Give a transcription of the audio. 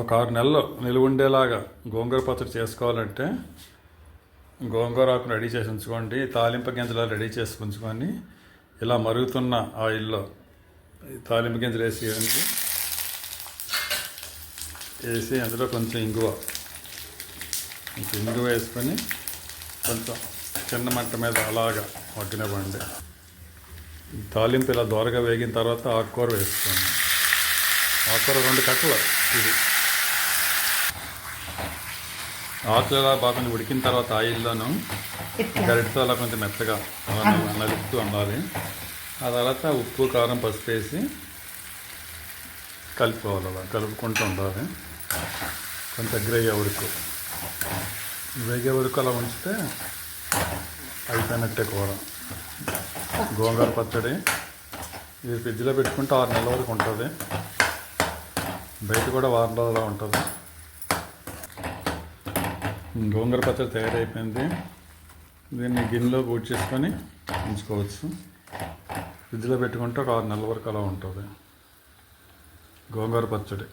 ఒక ఆరు నెలలు నిలువ ఉండేలాగా గోంగూర పచ్చడి చేసుకోవాలంటే గోంగూర ఆకును రెడీ చేసి ఉంచుకోండి తాలింపు గింజలు రెడీ చేసి ఉంచుకొని ఇలా మరుగుతున్న ఆయిల్లో ఈ తాలింపు గింజలు వేసి వేసి అందులో కొంచెం ఇంగువ కొంచెం ఇంగువ వేసుకొని కొంచెం చిన్న మంట మీద అలాగా మగ్గినవ్వండి. తాలింపు ఇలా దోరగా వేగిన తర్వాత ఆకుకూర వేసుకోండి. ఆకుకూర రెండు కట్టలు ఇది. ఆకులు బాగా ఉడికిన తర్వాత ఆయిల్లోను గరిటతో అలా కొంచెం మెత్తగా అలా నలుపుతూ ఉండాలి ఆ తర్వాత ఉప్పు కారం పసుపు వేసి కలుపుకోవాలి అలా. కలుపుకుంటూ ఉండాలి. కొంచెం అయ్యే వరకు. వేగే వరకు అలా ఉంచితే అయిపోయినట్టే కూర. గోంగూర పచ్చడి. ఇది ఫ్రిడ్జ్లో పెట్టుకుంటే ఆరు నెలల వరకు ఉంటుంది. బయట కూడా వారం రోజులు ఉంటుంది. గోంగూర పచ్చడి తయారైపోయింది. దీన్ని గిన్నెలో పూర్తి చేసుకొని ఉంచుకోవచ్చు. ఫ్రిడ్జ్లో పెట్టుకుంటే ఒక ఆరు నెలల వరకు అలా ఉంటుంది. గోంగూర పచ్చడి